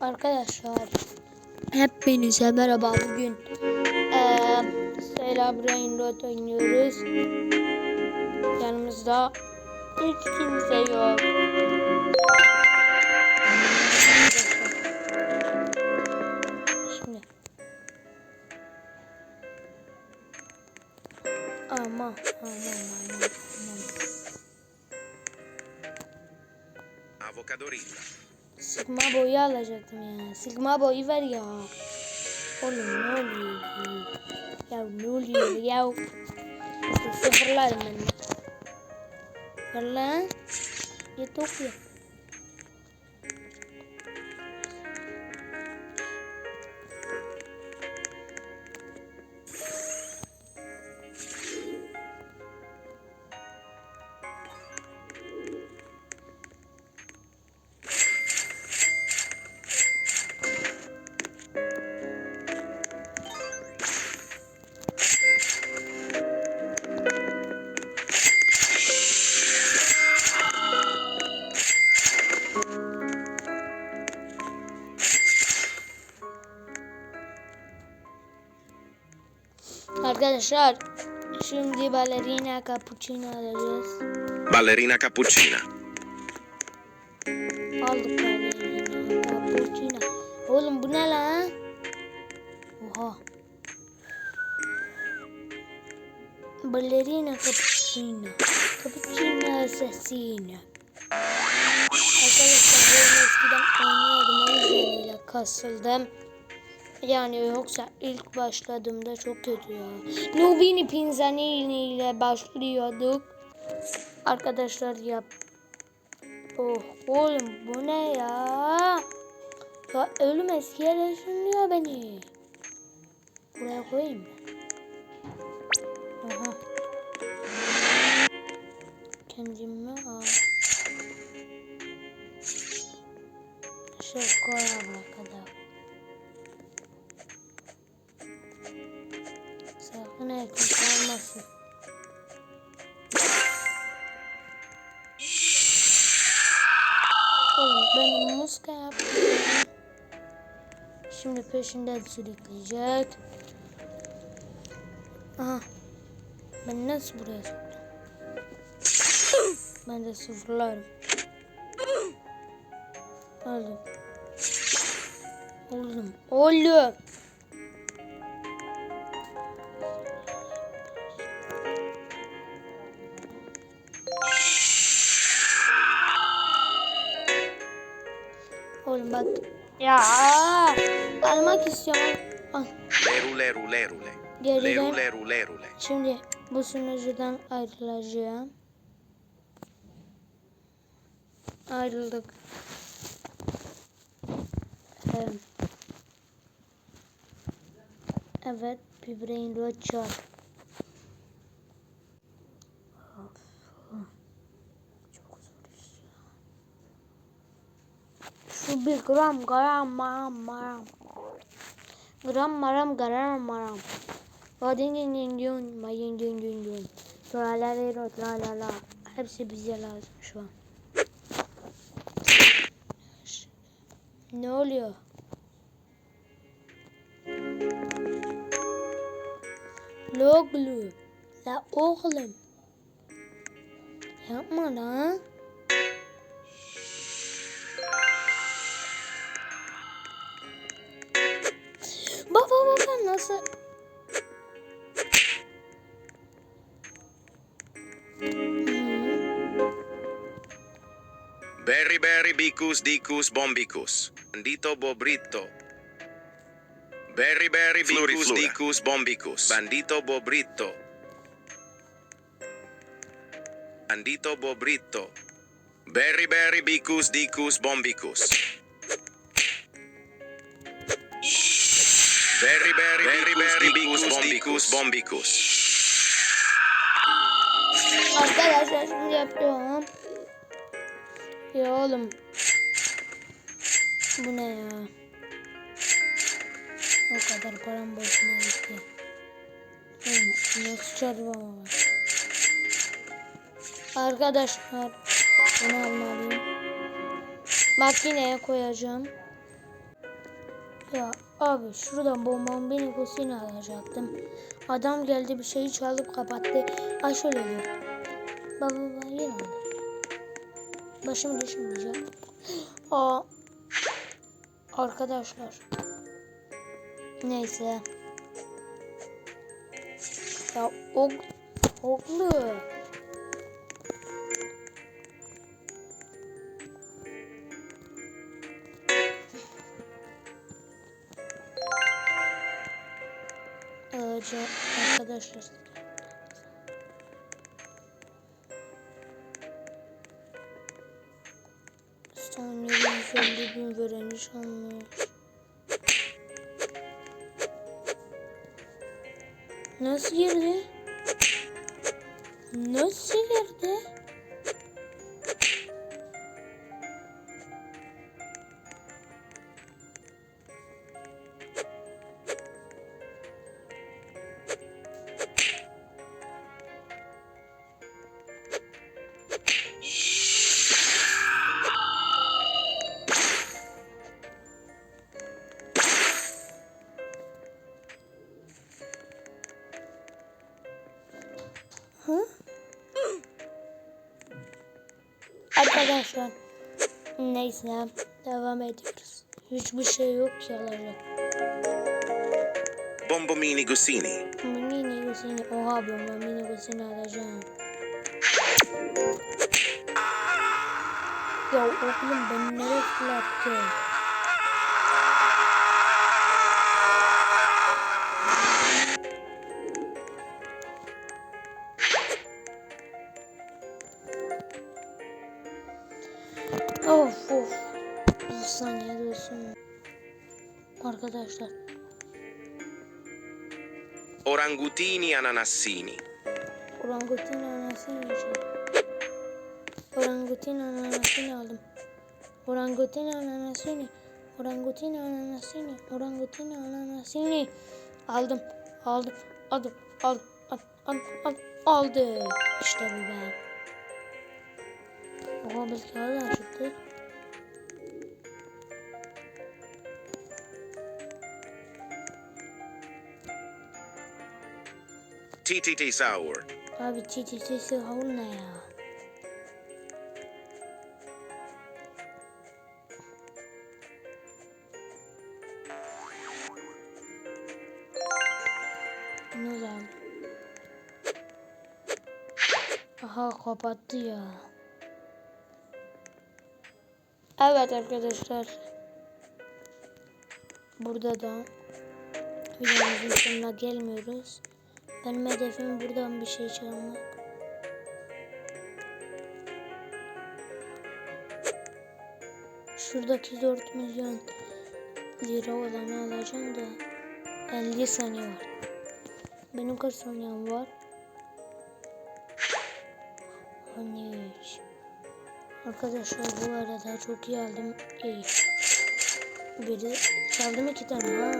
Arkadaşlar hepinize merhaba bugün eee Stella Brain Rot oynuyoruz. Yanımızda hiç kimse yok. Şimdi Aman aman aman aman Avocadorilla. Sigma boyu alacaktım ya. Sigma boyu ver ya. Oğlum ne oluyor? Ya ne oluyor ya? İşte sıfırlarım ben. Ver lan. Yet okuyor. Arkadaşlar şimdi ballerina cappuccino alacağız. Ballerina cappuccina. Aldık ballerina cappuccino. Oğlum bu ne lan? Oha. Ballerina cappuccino. Cappuccino assassino. Arkadaşlar ben eskiden oynuyordum o yüzden öyle kasıldım. Yani yoksa ilk başladığımda çok kötü ya. Nubini Pinzanini ile başlıyorduk. Arkadaşlar yap. Oh oğlum bu ne ya? Ya ölüm eski yere ışınlıyor beni. Buraya koyayım mı? Aha. Kendimi al. Şey koyalım kadar. Şimdi peşinden sürükleyecek. Aha. Ben nasıl buraya soktum? Ben de sıfırlarım. Oğlum. Oğlum. Oğlum istiyorum. Al. Leru lerule. Geriden Leru leru lerule. şimdi bu sunucudan ayrılacağım. Ayrıldık. Ee, Evet, bir brain rot. Şu bir gram garam maram maram. Gram maram garam maram. Vadin din din din, mayın din din din. La la la la la. Hepsi bize lazım şu an. Ne oluyor? Loglu. La oğlum. Yapma lan. Hmm. Berry berry bicus dicus bombicus. Bandito bobrito. Berry berry bicus dicus bombicus. Bandito bobrito. Bandito bobrito. Berry berry bicus dicus bombicus. Berry berry berry berry bicus dicus bombicus. Arkadaşlar şimdi yapıyorum. Ya oğlum. Bu ne ya? O kadar param boşuna gitti. Nasıl çarpma var? Arkadaşlar bunu almalıyım. Makineye koyacağım. Ya abi şuradan bombamın beni kusini alacaktım. Adam geldi bir şeyi çalıp kapattı. Ay şöyle diyor. Baba baba yer aldı. Başım düşmeyecek. Aa. Arkadaşlar. Neyse. Ya ok, oklu. Ağaca arkadaşlar. Son 750 bin vereni çalmış. Nasıl girdi? Nasıl girdi? Arkadaşlar neyse devam ediyoruz. Hiçbir şey yok ki alacak. Bombomini Gusini. Mini gusini oha bomba mini gusini alacağım. Ya oğlum ben nereye fırlattı? Of of. Bir saniye dursun. Arkadaşlar. Orangutini ananassini. Orangutini ananassini alacağım. Orangutini ananassini aldım. Orangutini ananassini. Orangutini ananassini. Orangutini ananassini. Aldım. Aldım. Aldım. Aldım. Aldım. Aldım. aldım. aldım. İşte bu be. Oha belki hala çıktı. TTT Sour. Abi çiçi havur ne ya? Ne lan? Aha kapattı ya. Evet arkadaşlar. Burada da videomuzun sonuna gelmiyoruz. Benim hedefim buradan bir şey çalmak. Şuradaki 4 milyon lira olanı alacağım da 50 saniye var. Benim kaç saniyem var? 13. Arkadaşlar bu arada çok iyi aldım. İyi. Biri çaldım iki tane. Ha.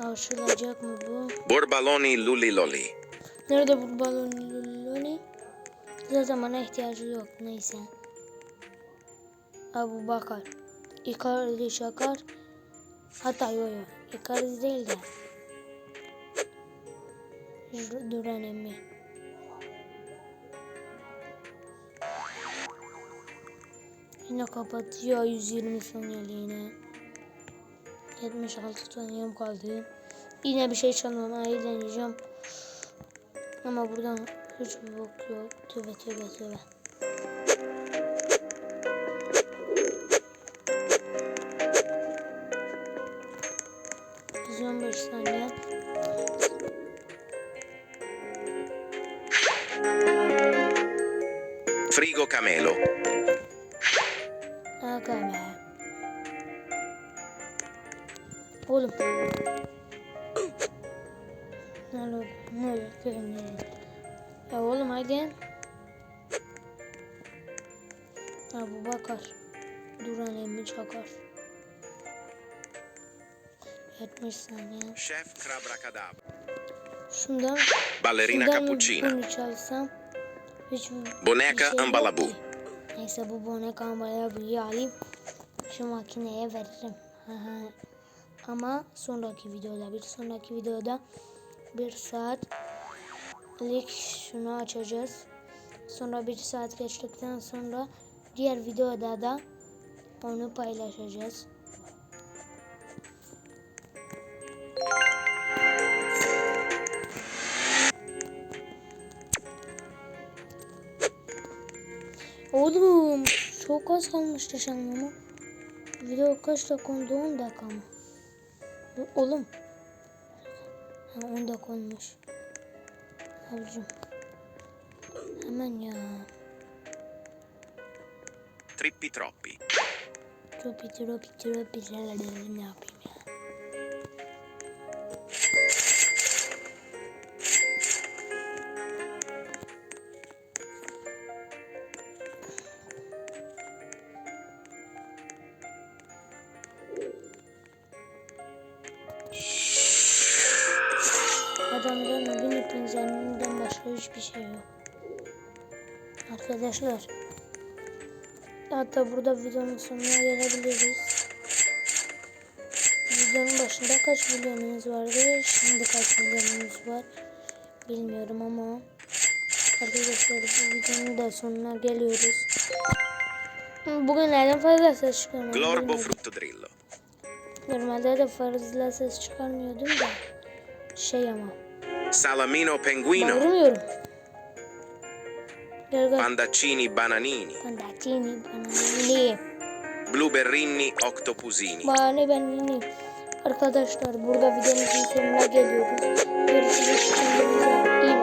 Aşılacak mı bu? Borbaloni Luliloli. Nerede bu balon Zaten bana ihtiyacı yok. Neyse. Abu Bakar. Icardi Şakar. Hatta yo yo. Icardi değil de. Dur- Duran emmi. Yine kapatıyor 120 saniyeliğine. 76 saniyem kaldı. Yine bir şey çalmamayı deneyeceğim. Ama buradan hiç bok yok. Tövbe tövbe tövbe. Biz 15 saniye. Frigo Camelo. Aga be. Oğlum. Ne oldu? Ne oldu? Görün Ya oğlum haydi. Abu Bakar. Duran emmi çakar. 70 saniye. Chef Crabrakadabra. Şundan Ballerina şundan Cappuccina. bunu çalsam hiç Boneca bir şey yok Ambalabu. ki. Neyse bu bonek ambalabu'yu alayım. Şu makineye veririm. Ama sonraki videoda bir sonraki videoda bir saatlik şunu açacağız. Sonra bir saat geçtikten sonra diğer videoda da onu paylaşacağız. Oğlum çok az kalmıştı şanlama. Video kaç dakika oldu? 10 dakika mı? Oğlum. Ha, 10 dakika olmuş. alacağım. Hemen. Trippi troppi. Troppi troppi troppi. troppi. yapayım ya. Yok. Arkadaşlar. Hatta burada videonun sonuna gelebiliriz. Videonun başında kaç milyonunuz vardı? Şimdi kaç milyonunuz var? Bilmiyorum ama arkadaşlar bu videonun da sonuna geliyoruz. Bugün neden fazla ses çıkarmadım? Glorbo bilmiyorum. fruttodrillo. Normalde de fazla ses çıkarmıyordum da şey ama Salamino penguino. bağırmıyorum. Gel gel. Pandaccini bananini. Pandatini, bananini. Blueberrini octopusini. Bana ben yine arkadaşlar burada videomuzun sonuna geliyoruz. Görüşürüz.